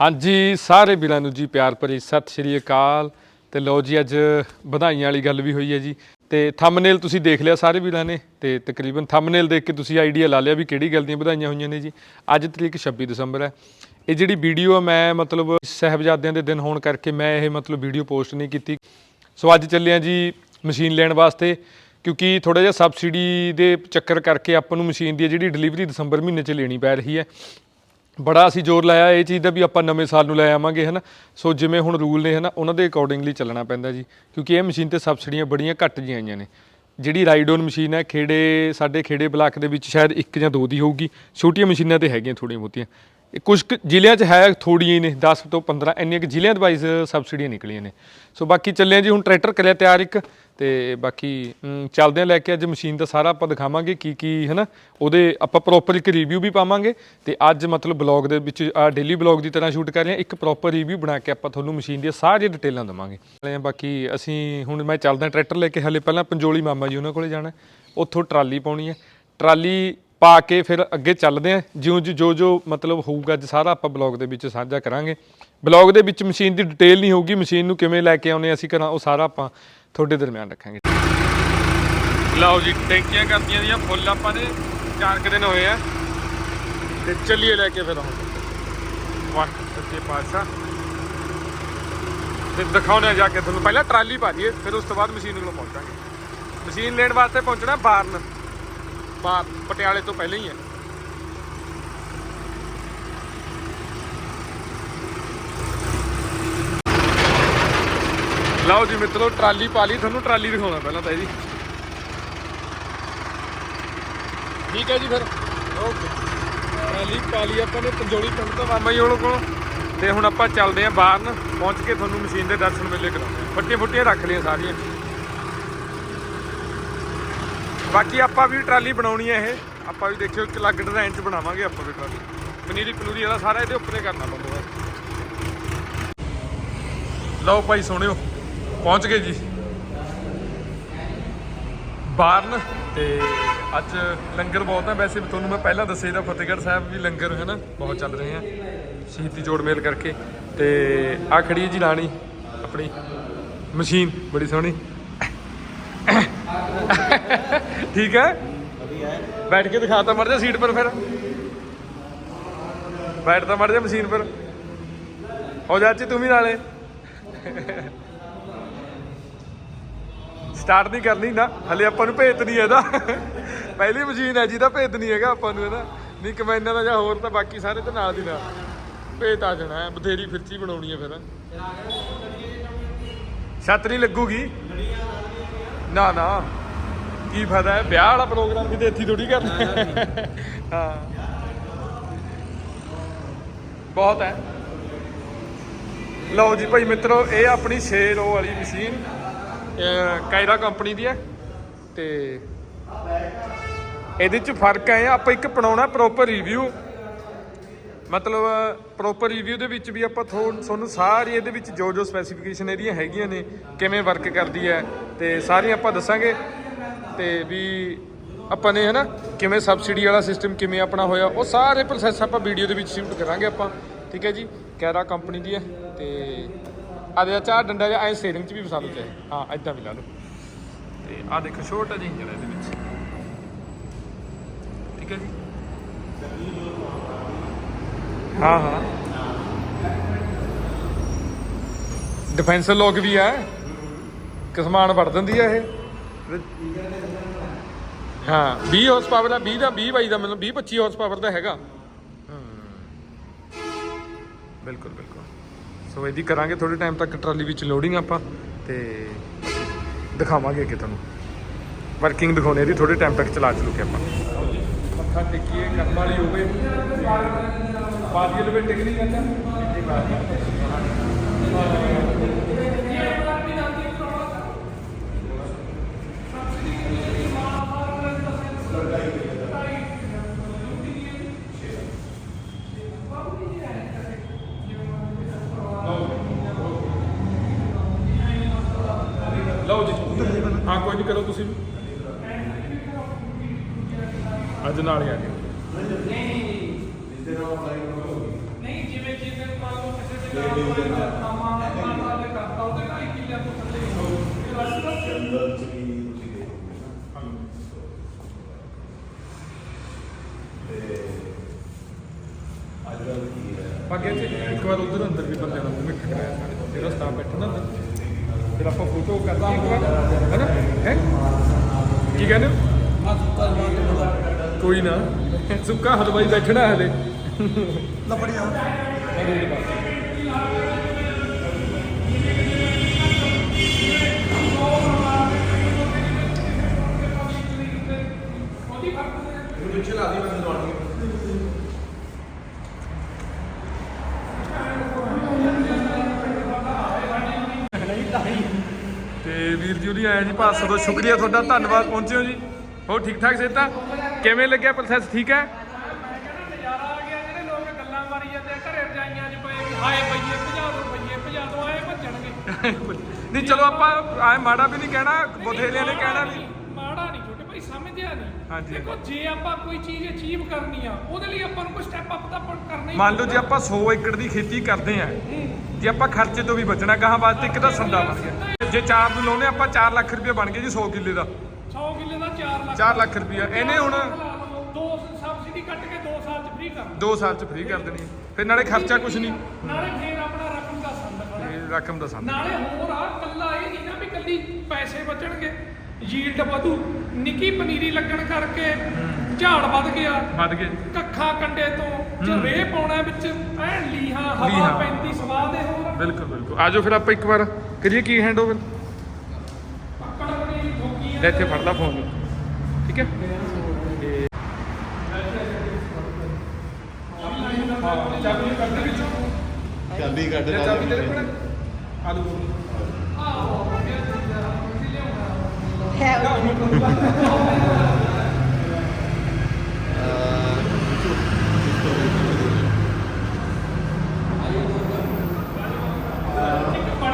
ਹਾਂਜੀ, ਸਾਰੇ ਵੀਰਾਂ ਨੂੰ ਜੀ ਪਿਆਰ ਭਰੀ ਸਤਿ ਸ਼੍ਰੀ ਅਕਾਲ। ਤੇ ਲਓ ਜੀ, ਅੱਜ ਵਧਾਈਆਂ ਵਾਲੀ ਗੱਲ ਵੀ ਹੋਈ ਹੈ ਜੀ। ਤੇ ਥੰਬਨੇਲ ਤੁਸੀਂ ਦੇਖ ਲਿਆ ਸਾਰੇ ਵੀਰਾਂ ਨੇ। ਤੇ ਤਕਰੀਬਨ ਥੰਬਨੇਲ ਦੇਖ ਕੇ ਤੁਸੀਂ ਆਈਡੀਆ ਲਾ ਲਿਆ ਵੀ ਕਿਹੜੀ ਗੱਲ ਦੀਆਂ ਵਧਾਈਆਂ ਹੋਈਆਂ ਨੇ ਜੀ। ਅੱਜ ਤਰੀਕ 26 ਦਸੰਬਰ ਹੈ। ਇਹ ਜਿਹੜੀ ਵੀਡੀਓ ਆ, ਮੈਂ ਮਤਲਬ ਸਹਿਬਜ਼ਾਦਿਆਂ ਦੇ ਦਿਨ ਹੋਣ ਕਰਕੇ ਮੈਂ ਇਹ ਮਤਲਬ ਵੀਡੀਓ ਪੋਸਟ ਨਹੀਂ ਕੀਤੀ। ਸੋ ਅੱਜ ਚੱਲਿਆ ਜੀ ਮਸ਼ੀਨ ਲੈਣ ਵਾਸਤੇ। ਕਿਉਂਕਿ ਥੋੜਾ ਜਿਹਾ ਸਬਸਿਡੀ ਦੇ ਚੱਕਰ ਕਰਕੇ ਆਪਾਂ ਨੂੰ ਮਸ਼ੀਨ ਦੀ ਜਿਹੜੀ ਡਿਲੀਵਰੀ ਦਸੰਬਰ ਮਹੀਨੇ 'ਚ ਲੈਣੀ ਪੈ ਰਹੀ ਹੈ। ਬੜਾ ਅਸੀਂ ਜ਼ੋਰ ਲਾਇਆ ਇਹ ਚੀਜ਼ ਦਾ ਵੀ ਆਪਾਂ ਨਵੇਂ ਸਾਲ ਨੂੰ ਲੈ ਆਵਾਂਗੇ, ਹਨਾ? ਸੋ ਜਿਵੇਂ ਹੁਣ ਰੂਲ ਨੇ, ਹਨਾ, ਉਹਨਾਂ ਦੇ ਅਕੋਰਡਿੰਗਲੀ ਚੱਲਣਾ ਪੈਂਦਾ ਜੀ, ਕਿਉਂਕਿ ਇਹ ਮਸ਼ੀਨ ਤੇ ਸਬਸਿਡੀਆਂ ਬੜੀਆਂ ਘੱਟ ਜੀਆਂ ਆਈਆਂ ਨੇ। ਜਿਹੜੀ ਰਾਈਡੋਨ ਮਸ਼ੀਨ ਹੈ, ਖੇੜੇ, ਸਾਡੇ ਖੇੜੇ ਬਲਾਕ ਦੇ ਵਿੱਚ ਸ਼ਾਇਦ ਇੱਕ ਜਾਂ ਦੋ ਦੀ ਹੋਊਗੀ, ਛੋਟੀਆਂ ਮਸ਼ੀਨਾਂ ਤੇ ਹੈਗੀਆਂ ਥੋੜੀਆਂ ਬਹੁਤੀਆਂ। ਇਹ ਕੁਝ ਕੁ ਜ਼ਿਲ੍ਹਿਆਂ 'ਚ ਹੈ ਥੋੜੀਆਂ ਹੀ ਨੇ 10 ਤੋਂ 15 ਇੰਨੀਆਂ ਕੁ ਜ਼ਿਲ੍ਹਿਆਂ ਦੇ ਵਾਈਜ਼ ਸਬਸਿਡੀਆਂ ਨਿਕਲੀਆਂ ਨੇ। ਸੋ ਬਾਕੀ ਚੱਲਿਆ ਜੀ, ਹੁਣ ਟਰੈਕਟਰ ਕਰਿਆ ਤਿਆਰ ਇੱਕ। ਤੇ ਬਾਕੀ ਅਮ, ਚੱਲਦੇ ਆ ਲੈ ਕੇ ਅੱਜ ਮਸ਼ੀਨ ਦਾ ਸਾਰਾ ਆਪਾਂ ਦਿਖਾਵਾਂਗੇ ਕੀ ਕੀ ਹੈ ਨਾ ਉਹਦੇ ਆਪਾਂ ਪ੍ਰੋਪਰ ਇੱਕ ਰਿਵਿਊ ਵੀ ਪਾਵਾਂਗੇ ਤੇ ਅੱਜ ਮਤਲਬ ਬਲੌਗ ਦੇ ਵਿੱਚ ਆ ਡੇਲੀ ਬਲੌਗ ਦੀ ਤਰ੍ਹਾਂ ਸ਼ੂਟ ਕਰ ਰਹੇ ਹਾਂ ਇੱਕ ਪ੍ਰੋਪਰ ਰਿਵਿਊ ਬਣਾ ਕੇ ਆਪਾਂ ਤੁਹਾਨੂੰ ਮਸ਼ੀਨ ਦੀਆਂ ਸਾਰੀਆਂ ਡਿਟੇਲਾਂ ਦਵਾਂਗੇ। ਨਾਲੇ ਬਾਕੀ ਅਸੀਂ ਹੁਣ ਮੈਂ ਚੱਲਦਾ ਟਰੈਕਟਰ ਲੈ ਕੇ ਹਲੇ ਪਹਿਲਾਂ ਪੰਜੋਲੀ ਮਾਮਾ ਜੀ ਉਹਨਾਂ ਕੋਲੇ ਜਾਣਾ ਉੱਥੋਂ ਟਰਾਲੀ ਪਾਉਣੀ ਹੈ। ਟਰਾਲੀ ਪਾ ਕੇ ਫਿਰ ਅੱਗੇ ਚੱਲਦੇ ਆ ਜਿਉਂ ਜਿਉਂ ਜੋ ਜੋ ਮਤਲਬ ਹੋਊਗਾ ਅੱਜ ਸਾਰਾ ਆਪਾਂ ਬਲੌਗ ਦੇ ਵਿੱਚ ਸਾਂਝਾ ਕਰਾਂਗੇ। ਬਲੌਗ ਦੇ ਵਿੱਚ ਮਸ਼ੀਨ ਦੀ ਡਿਟੇਲ ਨਹੀਂ ਹੋਊਗੀ ਮਸ਼ੀਨ ਨੂੰ ਕਿਵੇਂ ਲੈ ਕੇ ਆਉਨੇ ਅਸੀਂ ਕਰਾਂ ਉਹ ਸਾਰਾ ਆਪਾਂ ਤੁਹਾਡੇ ਦਰਮਿਆਨ ਰੱਖਾਂਗੇ। ਲਓ ਜੀ, ਟੈਂਕੀਆਂ ਕਰਦੀਆਂ ਦੀਆਂ, ਫੁੱਲ ਆਪਾਂ ਨੇ, ਚਾਰ ਕੁ ਦਿਨ ਹੋਏ ਆ। ਤੇ ਚੱਲੀਏ ਲੈ ਕੇ ਫਿਰ ਹੁਣ। ਵਾਹ, ਸੱਚੇ ਪਾਤਸ਼ਾਹ। ਤੇ ਦਿਖਾਉਣੇ ਜਾ ਕੇ ਤੁਹਾਨੂੰ। ਪਹਿਲਾਂ ਟਰਾਲੀ ਪਾ ਦਈਏ, ਫਿਰ ਉਸ ਤੋਂ ਬਾਅਦ ਮਸ਼ੀਨ ਕੋਲ ਪਹੁੰਚਾਂਗੇ। ਮਸ਼ੀਨ ਲੈਣ ਵਾਸਤੇ ਪਹੁੰਚਣਾ ਬਾਰਨ। ਬਾਰ, ਪਟਿਆਲੇ ਤੋਂ ਪਹਿਲਾਂ ਹੀ ਹੈ। ਲਓ ਜੀ ਮਿੱਤਰੋ, ਟਰਾਲੀ ਪਾ ਲਈ, ਤੁਹਾਨੂੰ ਟਰਾਲੀ ਦਿਖਾਉਣਾ ਪਹਿਲਾਂ ਤਾਂ ਇਹਦੀ। ਠੀਕ ਹੈ ਜੀ ਫਿਰ। ਓਕੇ। ਟਰਾਲੀ ਪਾ ਲਈ ਆਪਾਂ ਨੇ, ਪੰਜੋਲੀ ਪਿੰਡ ਤੋਂ ਮਾਮਾ ਜੀ ਉਹਨਾਂ ਕੋਲ। ਤੇ ਹੁਣ ਆਪਾਂ ਚੱਲਦੇ ਆਂ ਬਾਹਰ ਨੂੰ, ਪਹੁੰਚ ਕੇ ਤੁਹਾਨੂੰ ਮਸ਼ੀਨ ਦੇ ਦਰਸ਼ਨ ਮੇਲੇ ਕਰਾਉਂਦੇ ਹਾਂ। ਫੱਟੀਆਂ ਫੁੱਟੀਆਂ ਰੱਖ ਲਈਆਂ ਸਾਰੀਆਂ। ਬਾਕੀ ਆਪਾਂ ਵੀ ਟਰਾਲੀ ਬਣਾਉਣੀ ਹੈ ਇਹ। ਆਪਾਂ ਵੀ ਦੇਖਿਓ ਇੱਕ ਅਲੱਗ ਡਿਜ਼ਾਈਨ ਚ ਬਣਾਵਾਂਗੇ ਆਪਾਂ ਵੀ ਟਰਾਲੀ। ਪਨੀਰੀ ਪਨੂਰੀ ਵਾਲਾ ਸਾਰਾ ਇਹਦੇ ਉੱਪਰੇ ਕਰਨਾ ਬੰਦੋਬਸਤ ਲਓ ਭਾਈ, ਸੁਣਿਓ। ਪਹੁੰਚ ਗਏ ਜੀ। ਬਾਰਨ ਤੇ ਅੱਜ ਲੰਗਰ ਬਹੁਤ ਹੈ ਵੈਸੇ ਤੁਹਾਨੂੰ ਮੈਂ ਪਹਿਲਾਂ ਦੱਸੇ ਦਾ ਫਤਿਹਗੜ੍ਹ ਸਾਹਿਬ ਵੀ ਲੰਗਰ ਹੈ ਨਾ ਬਹੁਤ ਚੱਲ ਰਹੇ ਆ। ਸ਼ਹੀਦੀ ਜੋੜ ਮੇਲ ਕਰਕੇ। ਤੇ ਆ ਖੜੀ ਹੈ ਜੀ ਰਾਣੀ, ਆਪਣੀ ਮਸ਼ੀਨ, ਬੜੀ ਸੋਹਣੀ। ਠੀਕ ਹੈ? ਬੈਠ ਕੇ ਦਿਖਾਤਾ ਮਰ ਜਾ ਸੀਟ ਪਰ ਫਿਰ। ਬੈਠ ਤਾਂ ਮਰ ਜਾ ਮਸ਼ੀਨ ਪਰ। ਹੋ ਜਾ ਚ ਤੂੰ ਵੀ ਨਾਲੇ। ਸਟਾਰਟ ਨਹੀਂ ਕਰਨੀ ਨਾ, ਹਲੇ ਆਪਾਂ ਨੂੰ ਭੇਤ ਨਹੀਂ ਇਹਦਾ। ਪਹਿਲੀ ਮਸ਼ੀਨ ਹੈ ਜਿਹਦਾ ਭੇਤ ਨਹੀਂ ਹੈਗਾ ਆਪਾਂ ਨੂੰ ਇਹਦਾ। ਨਹੀਂ ਕਮੈਨਾਂ ਦਾ ਜਾਂ ਹੋਰ ਤਾਂ ਬਾਕੀ ਸਾਰੇ ਤੇ ਨਾਲ ਦੀ ਨਾਲ। ਭੇਤ ਆ ਜਾਣਾ ਹੈ ਬਥੇਰੀ ਫਿਰਚੀ ਬਣਾਉਣੀ ਹੈ ਫਿਰ। ਛੱਤ ਨਹੀਂ ਲੱਗੂਗੀ। ਨਾ ਨਾ। ਕੀ ਫਾਇਦਾ ਹੈ? ਵਿਆਹ ਵਾਲਾ ਪ੍ਰੋਗਰਾਮ ਕਿਤੇ ਇੱਥੇ ਥੋੜੀ ਕਰਨਾ ਹਾਂ। ਬਹੁਤ ਹੈ। ਲਓ ਜੀ ਭਾਈ ਮਿੱਤਰੋ, ਇਹ ਆਪਣੀ 6 ਰੋ ਵਾਲੀ ਮਸ਼ੀਨ ਕਾਇਰਾ ਕੰਪਨੀ ਦੀ ਹੈ ਤੇ ਇਹਦੇ ਚ ਫ਼ਰਕ ਹੈ ਆਪਾਂ ਇੱਕ ਬਣਾਉਣਾ ਪ੍ਰੋਪਰ ਰਿਵਿਊ ਮਤਲਬ ਪ੍ਰੋਪਰ ਰਿਵਿਊ ਦੇ ਵਿੱਚ ਵੀ ਆਪਾਂ ਥੋ- ਤੁਹਾਨੂੰ ਸਾਰੀ ਇਹਦੇ ਵਿੱਚ ਜੋ ਜੋ ਸਪੈਸੀਫਿਕੇਸ਼ਨ ਇਹਦੀਆਂ ਹੈਗੀਆਂ ਨੇ, ਕਿਵੇਂ ਵਰਕ ਕਰਦੀ ਹੈ, ਤੇ ਸਾਰੀਆਂ ਆਪਾਂ ਦੱਸਾਂਗੇ। ਤੇ ਵੀ ਆਪਾਂ ਨੇ ਹਨਾ, ਕਿਵੇਂ ਸਬਸਿਡੀ ਵਾਲਾ ਸਿਸਟਮ ਕਿਵੇਂ ਆਪਣਾ ਹੋਇਆ, ਉਹ ਸਾਰੇ ਪ੍ਰੋਸੈਸ ਆਪਾਂ ਵੀਡੀਓ ਦੇ ਵਿੱਚ ਸ਼ੂਟ ਕਰਾਂਗੇ ਆਪਾਂ, ਠੀਕ ਹੈ ਜੀ? ਕੈਰਾ ਕੰਪਨੀ ਦੀ ਹੈ, ਤੇ ਆ ਦੇ ਚਾਰ ਡੰਡਾ ਜਿਹਾ ਐ ਸਟੀਅਰਿੰਗ 'ਚ ਵੀ ਵਸਾ ਲਓ ਚਾਹੇ। ਹਾਂ ਐਦਾਂ ਵੀ ਲਾ ਲਓ। ਤੇ ਆ ਦੇਖੋ ਛੋਟਾ ਜਿਹਾ ਇੰਜਨ ਹੈ ਇਹਦੇ ਵਿੱਚ। ਠੀਕ ਹੈ ਜੀ? ਹਾਂ ਹਾਂ। ਡਿਫੈਂਸਰ ਲੋਕ ਵੀ ਹੈ। ਕਿਸਮਾਨ ਵੜ ਦਿੰਦੀ ਹੈ ਇਹ। ਹਾਂ 20 ਹਾਰਸ ਪਾਵਰ ਦਾ 20 ਦਾ 20 ਬਾਈ ਦਾ ਮਤਲਬ 20 25 ਹਾਰਸ ਪਾਵਰ ਦਾ ਹੈਗਾ। ਬਿਲਕੁਲ ਬਿਲਕੁਲ। ਸੋ ਇਹਦੀ ਕਰਾਂਗੇ ਥੋੜੇ ਟਾਈਮ ਤੱਕ ਟਰਾਲੀ ਵਿੱਚ ਲੋਡਿੰਗ ਆਪਾਂ ਤੇ ਦਿਖਾਵਾਂਗੇ ਅੱਗੇ ਤੁਹਾਨੂੰ। ਵਰਕਿੰਗ ਦਿਖਾਉਣੇ ਇਹਦੀ ਥੋੜੇ ਟਾਈਮ ਤੱਕ ਚਲਾ ਚਲੂ ਕੇ ਆਪਾਂ। ਮੱਥਾ ਟੇਕੀਏ, ਕਰਨ ਵਾਲੀ ਹੋਵੇ ਬਾਦੀ ਲਵੇ ਟਿਕਣੀ ਕਰਦਾ ਲਓ ਹਾਂ ਕੋਈ ਨਹੀਂ ਕਰੋ ਤੁਸੀਂ। ਵੀ। ਅੱਜ ਨਾਲ ਹੀ ਆ ਗਏ ਨਹੀਂ ਜਿਵੇਂ ਜਿਵੇਂ ਮੰਨ ਲਓ ਜੰਗਲ ਚ ਵੀ ਤੁਸੀਂ ਦੇਖੋਗੇ ਤੇ ਅੱਜ ਕੱਲ੍ਹ ਕੀ ਹੈ? ਅੱਗੇ ਚ ਇੱਕ ਵਾਰ ਉਧਰ ਅੰਦਰ ਵੀ ਬੰਦੇ ਨਾਲ ਮਿੱਠ ਕਰਾਇਆ ਸਾਡੇ ਜਿਹੜਾ ਸਟਾਫ ਬੈਠਾ ਨਾ ਫਿਰ ਆਪਾਂ ਫੋਟੋ ਕਰਦੇ ਇੱਕ ਹੈ ਕੀ ਕਹਿੰਦੇ ਹੋ? ਕੋਈ ਨਾ ਸੁੱਕਾ ਹਲਵਾਈ ਬੈਠਣਾ ਹਲੇ ਤੇ ਵੀਰ ਜੀ ਉਹਦੀ ਆਇਆ ਜੀ ਭਾਸਾ ਦਾ ਸ਼ੁਕਰੀਆ ਤੁਹਾਡਾ ਧੰਨਵਾਦ ਪਹੁੰਚਿਓ ਜੀ। ਹੋਰ ਠੀਕ ਠਾਕ ਸੇਤਾ ਕਿਵੇਂ ਲੱਗਿਆ ਪ੍ਰੋਸੈਸ ਠੀਕ ਹੈ? ਨਹੀਂ ਚਲੋ ਆਪਾਂ ਆਏ ਮਾੜਾ ਵੀ ਨਹੀਂ ਕਹਿਣਾ ਬਥੇਰਿਆਂ ਨੇ ਕਹਿਣਾ ਵੀ। ਮਾੜਾ ਨਹੀਂ ਛੋਟੇ ਭਾਈ ਸਮਝਿਆ ਨਹੀਂ। ਹਾਂਜੀ। ਦੇਖੋ ਜੇ ਆਪਾਂ ਕੋਈ ਚੀਜ਼ ਅਚੀਵ ਕਰਨੀ ਆ ਉਹਦੇ ਲਈ ਆਪਾਂ ਨੂੰ ਕੋਈ ਸਟੈਪ ਅਪ ਤਾਂ ਕਰਨਾ ਹੀ ਮੰਨ ਲਓ ਜੇ ਆਪਾਂ 100 ਏਕੜ ਦੀ ਖੇਤੀ ਕਰਦੇ ਆ ਜੇ ਆਪਾਂ ਖਰਚੇ ਤੋਂ ਵੀ ਬਚਣਾ ਗਾਹਾਂ ਵਾਸਤੇ ਇੱਕ ਤਾਂ ਸੰਦਾ ਬਣ ਗਿਆ। ਜੇ ਚਾਰ ਨੂੰ ਲਾਉਨੇ ਆਪਾਂ 4 ਲੱਖ ਰੁਪਏ ਬਣ ਗਏ ਜੀ 100 ਕਿੱਲੇ ਦਾ। 100 ਕਿੱਲੇ ਦਾ 4 ਲੱਖ। 4 ਲੱਖ ਰੁਪਏ ਇਹਨੇ ਹੁਣ ਦੋ ਸਬਸਿਡੀ ਕੱਟ ਕੇ 2 ਸਾਲ 'ਚ ਫ੍ਰੀ ਕਰ 2 ਸਾਲ ਚ ਫ੍ਰੀ ਕਰ ਦੇਣੀ। ਫਿਰ ਨਾਲੇ ਖਰਚਾ ਕੁਝ ਨਹੀਂ। ਨਾਲੇ ਫੇਰ ਆਪਣਾ ਰਕਮ ਦਾ ਸੰਦ ਰਕਮ ਦਾ ਸੰਦ। ਨਾਲੇ ਹੋਰ ਆ ਕੱਲਾ ਇਹ ਨਹੀਂ ਨਾ ਵੀ ਕੱਲੀ ਪੈਸੇ ਬਚਣਗੇ। ਯੀਲਡ ਵਧੂ ਨਿੱਕੀ ਪਨੀਰੀ ਲੱਗਣ ਕਰਕੇ ਝਾੜ ਵੱਧ ਗਿਆ। ਵੱਧ ਗਏ ਕੱਖਾ ਕੰਡੇ ਤੋਂ ਜੇ ਰੇਹ ਪਾਉਣਾ ਵਿੱਚ ਐਨ ਲੀਹਾਂ ਹਵਾ ਲੀਹਾਂ। ਪੈਂਦੀ ਸਵਾਦ ਦੇ ਹੋਰ। ਬਿਲਕੁਲ ਬਿਲਕੁਲ। ਆਜੋ ਫਿਰ ਆਪਾਂ ਇੱਕ ਵਾਰ। ਕਰੀਏ ਕੀ ਹੈਂਡਓਵਰ ਪੱਕੜ ਬਣੀ ਠੋਕੀਆਂ ਲੈ ਇੱਥੇ ਫੜ ਲਾ ਫੋਨ ਠੀਕ ਹੈ? ਹਾਂ ਚਾਬੀ ਕੱਢ ਦੇ ਵਿੱਚੋਂ ਚਾਬੀ ਕੱਢ ਲਾ ਚਾਬੀ ਤੇਰੇ ਕੋਲ ਆਲੂ ਪੜੀ ਰੱਖੋ ਤੁਸੀਂ ਉੱਥੇ ਆ ਜਾਓ ਅੱਗੇ ਆ ਜਾਓ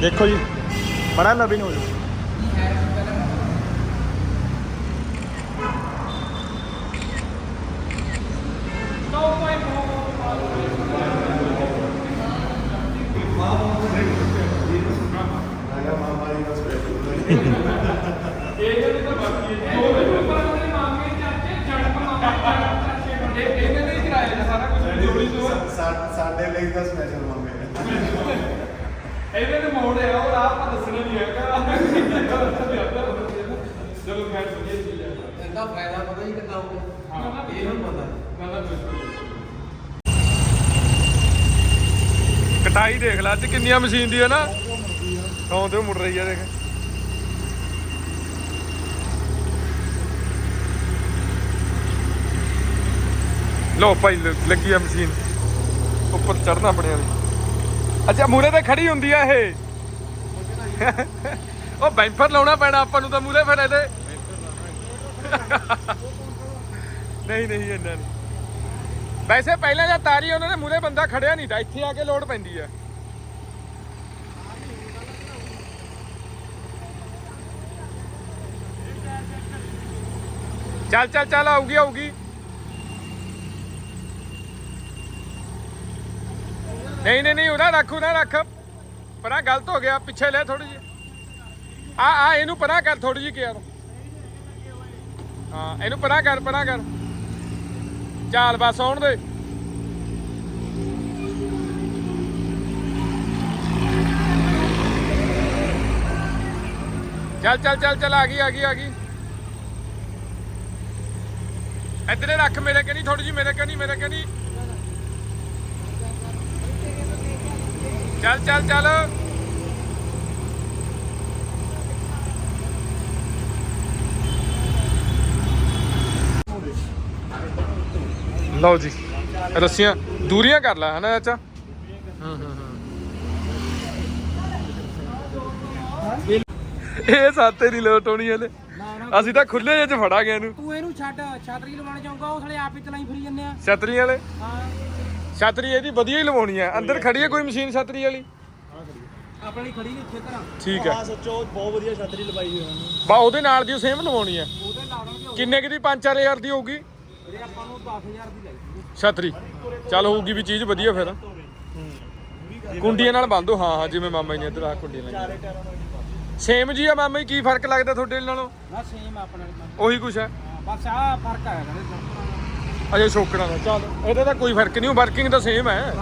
ਦੇਖੋ ਜੀ ਬੜਾ ਲਵੀ ਨੂੰ ਹੋ ਜਾਓ ਨੋ ਕੋਈ ਆਗਾ ਮਾਮਾ ਜੀ ਦਾ ਸਪੈਸ਼ਲ ਇਹਨੇ ਨਹੀਂ ਕਰਾਇਆ ਸਾਰਾ ਕੁਝ ਜੋੜੀ ਤੋਂ ਸਾ- ਸਾਡੇ ਲਈ ਤਾਂ ਸਪੈਸ਼ਲ ਮਾਮੇ ਨੇ ਇਹਨੇ ਤੇ ਮੋੜ ਆ ਉਹ ਰਾਹ ਆਪਾਂ ਦੱਸਣਾ ਨਹੀਂ ਹੈਗਾ ਚਲੋ ਖੈਰ ਵਧੀਆ ਚੀਜ਼ ਹੈ ਇਹਦਾ ਫਾਇਦਾ ਪਤਾ ਹੀ ਕਿੰਨਾ ਹੋਊਗਾ? ਇਹ ਨਹੀਂ ਪਤਾ। ਨਾ ਨਾ ਬਿਲਕੁਲ ਕਟਾਈ ਦੇਖ ਲੈ ਅੱਜ ਕਿੰਨੀਆਂ ਮਸ਼ੀਨ ਦੀ ਹੈ ਨਾ? ਹਾਂ ਤੇ ਮੁੜ ਰਹੀ ਹੈ ਦੇਖ। ਲੋ ਭਾਈ ਲੱਗੀ ਆ ਮਸ਼ੀਨ। ਉੱਪਰ ਚੜਨਾ ਬਣਿਆ ਦੀ। ਅੱਛਾ ਮੂਰੇ ਤੇ ਖੜੀ ਹੁੰਦੀ ਆ ਇਹ। ਉਹ ਬੈਂਫਰ ਲਾਉਣਾ ਪੈਣਾ ਆਪਾਂ ਨੂੰ ਤਾਂ ਮੂਰੇ ਫਿਰ ਇਹਦੇ। ਨਹੀਂ ਨਹੀਂ, ਇੰਨਾ ਨਹੀਂ। ਵੈਸੇ ਪਹਿਲਾਂ ਜਾਂ ਤਾਰੀ ਉਹਨਾਂ ਨੇ ਮੂਰੇ ਬੰਦਾ ਖੜਿਆ ਨਹੀਂ ਤਾਂ। ਇੱਥੇ ਆ ਕੇ ਲੋਡ ਪੈਂਦੀ ਆ। ਚੱਲ ਚੱਲ ਚੱਲ, ਆਊਗੀ ਆਊਗੀ। ਨਹੀਂ ਨਹੀਂ ਨਹੀਂ, ਉਹਦਾ ਰੱਖ ਨਾ ਰੱਖ। ਪਰਾਂ ਗਲਤ ਹੋ ਗਿਆ, ਪਿੱਛੇ ਲੈ ਥੋੜੀ ਜਿਹੀ। ਆ ਆ, ਇਹਨੂੰ ਪਰਾਂ ਕਰ ਥੋੜੀ ਜਿਹੀ ਕਿਹਾ ਹਾਂ, ਇਹਨੂੰ ਪਰਾਂ ਕਰ ਪਰਾਂ ਕਰ। ਚੱਲ ਬਸ ਆਉਣ ਦੇ। ਚੱਲ ਚੱਲ ਚੱਲ ਚੱਲ, ਆ ਗਈ ਆ ਗਈ ਆ ਗਈ। ਇੱਧਰੇ ਰੱਖ ਮੇਰੇ ਕਨੀ ਥੋੜੀ ਜਿਹੀ ਮੇਰੇ ਕਨੀ ਮੇਰੇ ਕਨੀ। ਚੱਲ ਚੱਲ ਚੱਲ। ਲਓ ਜੀ ਰੱਸੀਆਂ ਦੂਰੀਆਂ ਕਰ ਲੈ ਹਨਾ ਚਾਚਾ। ਇਹ ਸਾਤੇ ਨਹੀਂ ਲੋਟ ਹੋਣੀ ਅਸੀਂ ਤਾਂ ਖੁੱਲੇ ਜਿਹੇ ਚ ਫੜਾ ਗਏ ਇਹਨੂੰ। ਤੂੰ ਇਹਨੂੰ ਛੱਡ ਛਤਰੀ ਲਵਾਉਣ ਜਾਊਗਾ ਉਹ ਥਲੇ ਆਪ ਚਲਾਈ ਫਰੀ ਜੰਨੇ ਆ। ਛਤਰੀ ਵਾਲੇ? ਹਾਂ। ਛਤਰੀ ਇਹਦੀ ਵਧੀਆ ਹੀ ਲਵਾਉਣੀ ਆ। ਅੰਦਰ ਖੜੀ ਹੈ ਕੋਈ ਮਸ਼ੀਨ ਛਤਰੀ ਵਾਲੀ? ਆਪਣੀ ਖੜੀ ਇੱਥੇ ਤਰ੍ਹਾਂ ਠੀਕ ਹੈ ਆ ਸੱਚੋ ਬਹੁਤ ਵਧੀਆ ਛਤਰੀ ਲਵਾਈ ਹੋਈ ਉਹਨੇ ਬਾ ਉਹਦੇ ਨਾਲ ਦੀ ਸੇਮ ਲਵਾਉਣੀ ਆ। ਉਹਦੇ ਨਾਲ ਕਿੰਨੇ ਕਿ ਦੀ? 5-4000 ਹੋਊਗੀ। ਦੀ ਛਤਰੀ ਚੱਲ ਹੋਊਗੀ ਵੀ ਚੀਜ਼ ਵਧੀਆ ਫਿਰ। ਕੁੰਡੀਆਂ ਨਾਲ ਬੰਦੋ ਹਾਂ ਹਾਂ ਜਿਵੇਂ ਮਾਮਾ ਜੀ ਨੇ ਇੱਧਰ ਆ ਕੁੰਡੀਆਂ ਨਾਲ ਸੇਮ ਜੀ ਆ ਮਾਮਾ ਜੀ ਕੀ ਫ਼ਰਕ ਲੱਗਦਾ ਤੁਹਾਡੇ ਨਾਲੋਂ? ਨਾ ਸੇਮ ਆਪਣੇ ਉਹੀ ਕੁਛ ਹੈ? ਬਸ ਆ ਫ਼ਰਕ ਆਇਆ ਕਹਿੰਦੇ ਅਜੇ ਸ਼ੋਕਣਾ ਦਾ। ਚੱਲ ਇਹਦਾ ਤਾਂ ਕੋਈ ਫ਼ਰਕ ਨਹੀਂ ਵਰਕਿੰਗ ਤਾਂ ਸੇਮ ਹੈ।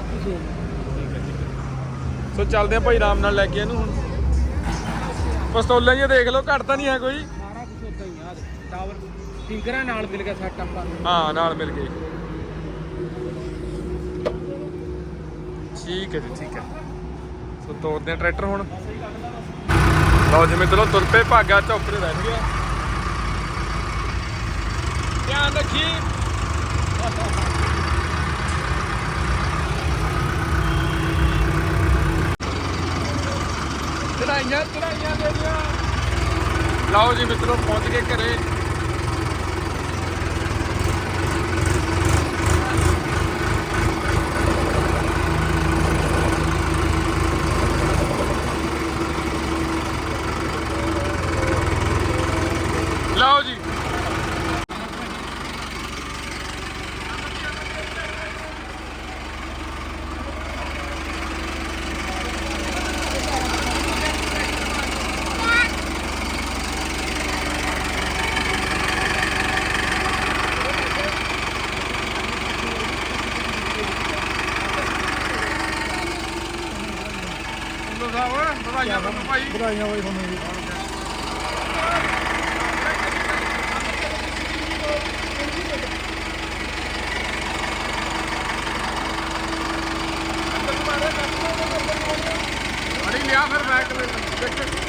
ਸੋ ਚੱਲਦੇ ਆ ਭਾਈ ਆਰਾਮ ਨਾਲ ਲੈ ਕੇ ਇਹਨੂੰ ਹੁਣ। ਪਸਤੌਲਾਂ ਜੀ ਦੇਖ ਲਓ ਘੱਟ ਤਾਂ ਨਹੀਂ ਹੈ ਕੋਈ। ਸਾਰਾ ਕੁਝ ਉਦਾਂ ਹੀ ਆ। ਟਾਵਰ ਫਿੰਗਰਾਂ ਨਾਲ ਮਿਲ ਗਿਆ ਸੈਟ ਆਪਾਂ ਹਾਂ ਨਾਲ ਮਿਲ ਗਏ। ਠੀਕ ਹੈ ਜੀ, ਠੀਕ ਹੈ। ਸੋ ਤੋਰਦੇ ਆ ਟਰੈਕਟਰ ਹੁਣ। ਲਓ ਜੀ ਮਿੱਤਰੋ, ਤੁਰ ਪਏ ਭਾਗਾ ਚੌਕਰੇ ਰਹਿ ਗਿਆ ਧਿਆਨ ਰੱਖੀ। ਚੜਾਈਆਂ ਚੜਾਈਆਂ ਮੇਰੀਆਂ ਲਓ ਜੀ ਮਿੱਤਰੋ, ਪਹੁੰਚ ਗਏ ਘਰੇ ਲਓ ਜੀ ਵਧਾਈਆਂ ਤੁਹਾਨੂੰ ਭਾਈ ਵਧਾਈਆਂ ਬਾਈ ਤੁਹਾਨੂੰ ਵੀ ਅੜੀ ਲਿਆ ਫਿਰ ਬੈਕ ਦੇਖ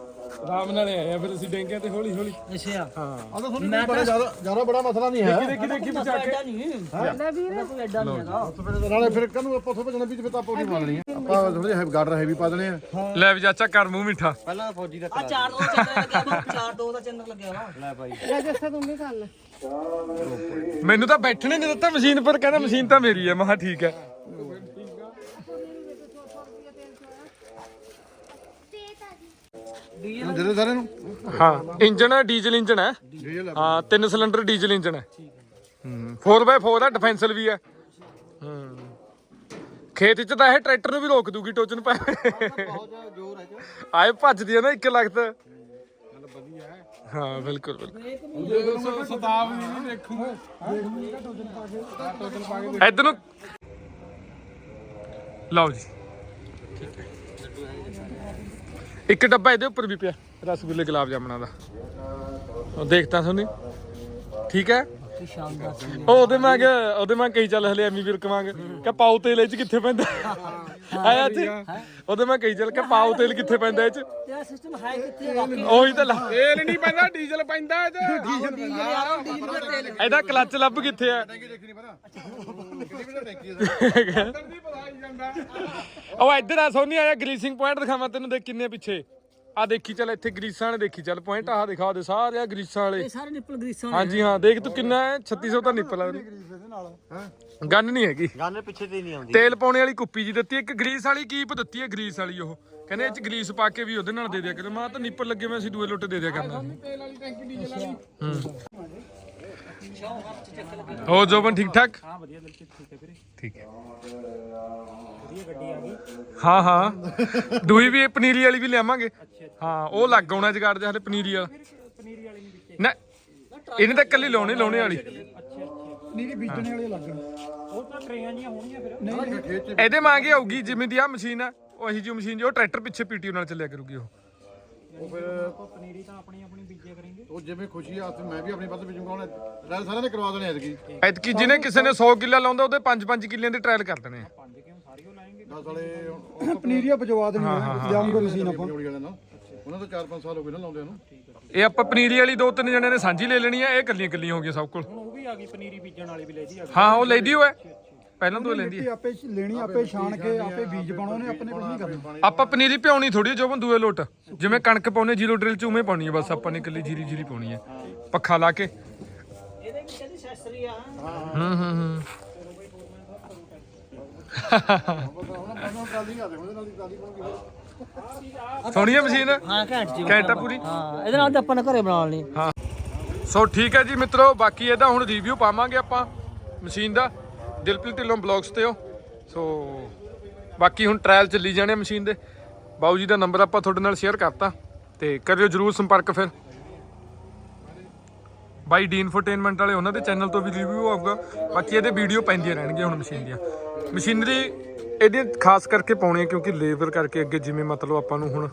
ਆਰਾਮ ਨਾਲ ਆਏ ਆ ਫਿਰ ਅਸੀਂ ਡੈਂਗਿਆਂ ਤੇ ਹੌਲੀ ਹੌਲੀ। ਅੱਛਾ। ਹਾਂ। ਆ ਤਾਂ ਤੁਹਾਨੂੰ ਬੜਾ ਜ਼ਿਆਦਾ ਜ਼ਿਆਦਾ ਬੜਾ ਮਸਲਾ ਨਹੀਂ ਹੈ। ਦੇਖੀ ਦੇਖੀ ਬਚਾ ਕੇ। ਨਹੀਂ। ਕੋਈ ਐਡਾ ਨਹੀਂ ਹੈਗਾ। ਫਿਰ ਨਾਲੇ ਫਿਰ ਕਨੂੰ ਆਪਾਂ ਉੱਥੋਂ ਭਜਣਾ ਵੀ ਤਾਂ ਆਪਾਂ ਉਹਦੀ ਮੰਨ ਲਈਆਂ ਆਪਾਂ ਥੋੜੇ ਜਿਹਾ ਗਾਰਡਰ ਹੈਵੀ ਪਾ ਦੇਣੇ ਆ। ਲੈ ਵੀ ਚਾਚਾ ਕਰ ਮੂੰਹ ਮਿੱਠਾ। ਪਹਿਲਾਂ ਫੌਜੀ ਦਾ ਆ ਚਾਰ ਦੋ ਚੰਨਰ ਲੱਗਿਆ ਵਾ। ਚਾਰ ਦੋ ਦਾ ਚੰਨਰ ਲੱਗਿਆ ਵਾ। ਲੈ ਭਾਈ ਮੈਨੂੰ ਤਾਂ ਬੈਠਣੇ ਨਹੀਂ ਦਿੱਤਾ ਮਸ਼ੀਨ ਪਰ ਕਹਿੰਦਾ ਮਸ਼ੀਨ ਤਾਂ ਮੇਰੀ ਹੈ ਮਹਾ ਠੀਕ ਹੈ। ਨੂੰ। ਹਾਂ ਇੰਜਨ ਹੈ ਡੀਜ਼ਲ ਇੰਜਨ ਹੈ। ਡੀਜ਼ਲ ਹਾਂ। ਤਿੰਨ ਸਿਲੰਡਰ ਡੀਜ਼ਲ ਇੰਜਨ ਹੈ। ਹੂੰ 4x4 ਦਾ ਡਿਫੈਂਸਲ ਵੀ ਹੈ। ਹੂੰ ਖੇਤ 'ਚ ਤਾਂ ਇਹ ਟਰੈਕਟਰ ਨੂੰ ਵੀ ਰੋਕ ਦੂਗੀ ਟੋਚਨ ਪੈ। ਜੋਰ ਹੈ ਆਏ ਭੱਜਦੀ ਹੈ ਨਾ ਇੱਕ ਲਖਤ ਹਾਂ ਬਿਲਕੁਲ ਬਿਲਕੁਲ। ਸਤਾਬ ਨਹੀਂ ਦੇਖੂਗਾ ਇਧਰ ਨੂੰ। ਲਓ ਜੀ। ਇੱਕ ਡੱਬਾ ਇਹਦੇ ਉੱਪਰ ਵੀ ਪਿਆ, ਰਸਗੁੱਲੇ ਗੁਲਾਬ ਜਾਮਣਾ ਦਾ। ਉਹ ਦੇਖਤਾ ਸੁਣੀ ਠੀਕ ਹੈ? ਸ਼ਾਨਦਾਰ ਉਹ ਉਹਦੇ ਮੈਂ ਕਿਹਾ ਉਹਦੇ ਮੈਂ ਕਹੀ ਚੱਲ ਹਲੇ ਐਮੀ ਵਿਰਕ ਵਾਂਗ ਕਿ ਪਾਉ ਤੇਲ ਇਹ ਚ ਕਿੱਥੇ ਪੈਂਦਾ? ਆਇਆ ਜੀ ਉਹਦੇ ਮੈਂ ਕਹੀ ਚੱਲ ਕਿ ਪਾਉ ਤੇਲ ਕਿੱਥੇ ਪੈਂਦਾ ਇਹ ਚ? ਤੇਰਾ ਸਿਸਟਮ ਹੈ ਕਿੱਥੇ ਵਾਕਈ ਉਹੀ ਤਾਂ ਤੇਲ ਨਹੀਂ ਪੈਂਦਾ ਡੀਜ਼ਲ ਪੈਂਦਾ ਇਹ ਚ। ਡੀਜ਼ਲ ਯਾਰ ਡੀਜ਼ਲ ਦਾ ਤੇਲ ਇਹਦਾ ਕਲੱਚ ਲੱਭ ਕਿੱਥੇ ਆ? ਨਹੀਂ ਪਤਾ। ਵੀ ਉਹ ਇੱਧਰ ਆ ਸੋਨੀ ਆਇਆ ਗਰੀਸਿੰਗ ਪੁਆਇੰਟ ਦਿਖਾਵਾਂ ਤੈਨੂੰ ਦੇਖ ਕਿੰਨੇ ਪਿੱਛੇ। ਆ ਦੇਖੀ ਚੱਲ ਇੱਥੇ ਗਰੀਸਾਂ ਵਾਲੇ ਦੇਖੀ ਚੱਲ ਪੁਆਇੰਟ ਆਹ ਦਿਖਾ ਦੇ ਸਾਰੇ ਆ ਗਰੀਸਾਂ ਵਾਲੇ। ਇਹ ਸਾਰੇ ਨਿੱਪਲ ਗਰੀਸਾਂ ਹਾਂਜੀ ਹਾਂ ਦੇਖ ਤੂੰ ਕਿੰਨਾ ਹੈ 3600 ਤਾਂ ਨਿੱਪਲ ਆ ਗੰਨ ਨਹੀਂ ਹੈਗੀ। ਗਾਨੇ ਪਿੱਛੇ ਤੇ ਨਹੀਂ ਆਉਂਦੀ। ਤੇਲ ਪਾਉਣੇ ਵਾਲੀ ਕੁੱਪੀ ਜੀ ਦਿੱਤੀ ਇੱਕ ਗਰੀਸ ਵਾਲੀ ਕੀਪ ਦਿੱਤੀ ਹੈ ਗਰੀਸ ਵਾਲੀ ਉਹ। ਕਹਿੰਦੇ ਇਹ ਚ ਗਰੀਸ ਪਾ ਕੇ ਵੀ ਉਹਦੇ ਨਾਲ ਦੇ ਦਿਆ ਕਰੋ। ਮੈਂ ਤਾਂ ਨਿੱਪਲ ਲੱਗੇ ਮੈਂ ਅਸੀਂ ਦੂਏ ਲੋਟੇ ਦੇ ਦਿਆ ਕਰਨਾ। ਤੇਲ ਵਾਲੀ ਟੈਂਕੀ ਡੀਜ਼ਲ ਵਾਲੀ ਹੋ ਜੋਬਨ ਠੀਕ ਠਾਕ? ਹਾਂ ਵਧੀਆ ਬਿਲਕੁਲ ਠੀਕ ਹੈ ਵੀਰੇ। ਠੀਕ ਹੈ। ਹਾਂ ਹਾਂ। ਦੂਈ ਵੀ ਪਨੀਰੀ ਵਾਲੀ ਵੀ ਲਿਆਵਾਂਗੇ। ਹਾਂ ਉਹ ਲੱਗ ਆਉਣਾ ਜਗਾੜ ਦੇ ਹਲੇ ਪਨੀਰੀ ਵਾਲਾ। ਨਾ ਇਹਨੇ ਤਾਂ ਇਕੱਲੀ ਲਾਉਣੇ ਲਾਉਣੇ ਵਾਲੀ। ਇਹਦੇ ਮੰਗੇ ਆਊਗੀ ਜਿਵੇਂ ਦੀ ਆ ਮਸ਼ੀਨ ਆ ਉਹ ਇਹੀ ਜੀ ਮਸ਼ੀਨ ਜੋ ਟਰੈਕਟਰ ਪਿੱਛੇ ਪੀਟੀਓ ਨਾਲ ਚੱਲਿਆ ਕਰੂਗੀ ਉਹ। ਉਹ ਫਿਰ ਪਨੀਰੀ ਤਾਂ ਆਪਣੀ ਆਪਣੀ ਬੀਜਿਆ ਕਰਾਂਗੇ। ਉਹ ਜਿਵੇਂ ਖੁਸ਼ੀ ਆ ਤੇ ਮੈਂ ਵੀ ਆਪਣੀ ਵੱਧ ਬੀਜੂਗਾ ਉਹਨੇ ਟ੍ਰਾਇਲ ਸਾਰਿਆਂ ਨੇ ਕਰਵਾ ਦੇਣੇ ਐਤਕੀ। ਐਤਕੀ ਜਿਹਨੇ ਕਿਸੇ ਨੇ 100 ਕਿੱਲਾ ਲਾਉਂਦਾ ਉਹਦੇ 5-5 ਕਿੱਲਿਆਂ ਦੇ ਟ੍ਰਾਇਲ ਕਰ ਦੇਣੇ 5 10 ਵਾਲੇ ਉਹ ਪਨੀਰੀਆ ਪਜਵਾ ਦੇਣੀ ਲਿਆਉਂਗੇ ਮਸ਼ੀਨ ਆਪਾਂ। ਜੋੜੀ ਵਾਲੇ ਨਾਲ। ਉਹਨਾਂ ਤੋਂ 4-5 ਸਾਲ ਹੋ ਗਏ ਨਾ ਲਾਉਂਦੇ ਨੂੰ। ਇਹ ਆਪਾਂ ਪਨੀਰੀ ਵਾਲੀ ਦੋ ਤਿੰਨ ਜਣਿਆਂ ਨੇ ਸਾਂਝੀ ਲੈ ਲੈਣੀ ਆ ਇਹ ਕੱਲੀਆਂ ਕੱਲੀਆਂ ਹੋ ਗਈਆਂ ਸਭ ਕੋਲ। ਹੁਣ ਉਹ ਵੀ ਆ ਗਈ ਪਨੀਰੀ ਬੀਜਣ ਵਾਲੀ ਵੀ ਲੈਦੀ ਆ ਗਈ। ਹਾਂ ਉਹ ਲੈਦੀ ਹੋਏ ਪਹਿਲਾਂ ਤੋਂ ਹੀ ਲੈਂਦੀ ਮਿੱਟੀ ਹੈ ਆਪੇ ਲੈਣੀ ਆਪੇ ਛਾਣ ਕੇ ਆਪੇ ਬੀਜ ਪਾਉਣਾ ਉਹਨੇ ਆਪਣੇ ਕੁਝ ਨਹੀਂ ਕਰਨਾ। ਆਪਾਂ ਪਨੀਰੀ ਪਿਆਉਣੀ ਥੋੜੀ ਜੋ ਦੂਏ ਲੋਟ। ਜਿਵੇਂ ਕਣਕ ਪਾਉਣੇ ਜੀਰੋ ਡਰਿਲ ਚ ਉਵੇਂ ਪਾਉਣੀ ਹੈ ਬਸ ਆਪਾਂ ਨੇ ਇਕੱਲੀ ਜੀਰੀ ਜੀਰੀ ਪਾਉਣੀ ਹੈ ਪੱਖਾ ਲਾ ਕੇ। ਇਹਦੇ ਵਿੱਚ ਇਹਦੀ ਸੈਸਰੀ ਆ। ਹੂੰ ਹੂੰ ਹੂੰ ਉਹਨਾਂ ਟਰਾਲੀ ਆ ਦੇ ਉਹਦੇ ਨਾਲ ਦੀ ਟਰਾਲੀ ਬਣੂਗੀ ਸੋਹਣੀ ਹੈ ਮਸ਼ੀਨ? ਹਾਂ ਘੈਂਟ ਜੀ ਘੈਂਟ ਆ ਪੂਰੀ? ਹਾਂ ਇਹਦੇ ਨਾਲ ਤਾਂ ਆਪਾਂ ਨੇ ਘਰੇ ਬਣਾ ਲੈਣੀ ਸੋ ਠੀਕ ਹੈ ਜੀ ਮਿੱਤਰੋ ਬਾਕੀ ਇਹਦਾ ਹੁਣ ਰਿਵਿਊ ਪਾਵਾਂਗੇ ਆਪਾਂ ਮਸ਼ੀਨ ਦਾ। ਦਿਲਪ੍ਰੀਤ ਢਿੱਲੋਂ ਬਲੌਗਸ ਤੇ ਹੋ। ਸੋ ਬਾਕੀ ਹੁਣ ਟ੍ਰਾਇਲ ਚੱਲੀ ਜਾਣੇ ਮਸ਼ੀਨ ਦੇ। ਬਾਊ ਜੀ ਦਾ ਨੰਬਰ ਆਪਾਂ ਤੁਹਾਡੇ ਨਾਲ ਸ਼ੇਅਰ ਕਰਤਾ। ਤੇ ਕਰਿਓ ਜਰੂਰ ਸੰਪਰਕ ਫਿਰ। ਬਾਈ ਡੀ ਇਨਫੋਟੇਨਮੈਂਟ ਵਾਲੇ ਉਹਨਾਂ ਦੇ ਚੈਨਲ ਤੋਂ ਵੀ ਰਿਵਿਊ ਆਊਗਾ। ਬਾਕੀ ਇਹਦੇ ਵੀਡੀਓ ਪੈਂਦੀਆਂ ਰਹਿਣਗੀਆਂ ਹੁਣ ਮਸ਼ੀਨ ਦੀਆਂ। ਮਸ਼ੀਨਰੀ ਇਹਦੇ ਖਾਸ ਕਰਕੇ ਪਾਉਣੀ ਕਿਉਂਕਿ ਲੇਬਰ ਕਰਕੇ ਅੱਗੇ ਜਿਵੇਂ ਮਤਲਬ ਆਪਾਂ ਨੂੰ ਹੁਣ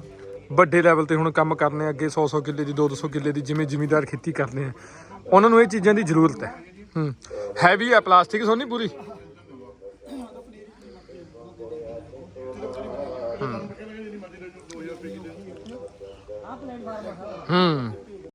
ਵੱਡੇ ਲੈਵਲ ਤੇ ਹੁਣ ਕੰਮ ਕਰਨੇ ਅੱਗੇ 100-100 ਕਿੱਲੇ ਦੀ 200 ਕਿੱਲੇ ਦੀ ਜਿਵੇਂ ਜ਼ਿਮੀਦਾਰ ਖੇਤੀ ਕਰਦੇ ਆ। ਉਹਨਾਂ ਨੂੰ ਇਹ ਚੀਜ਼ਾਂ ਦੀ ਜ਼ਰੂਰਤ ਹੈ। ਹੂੰ। ਹੈਵੀ ਹੈ ਪਲਾਸਟਿਕ ਸੋਨੀ ਪੂਰੀ? ਹੂੰ।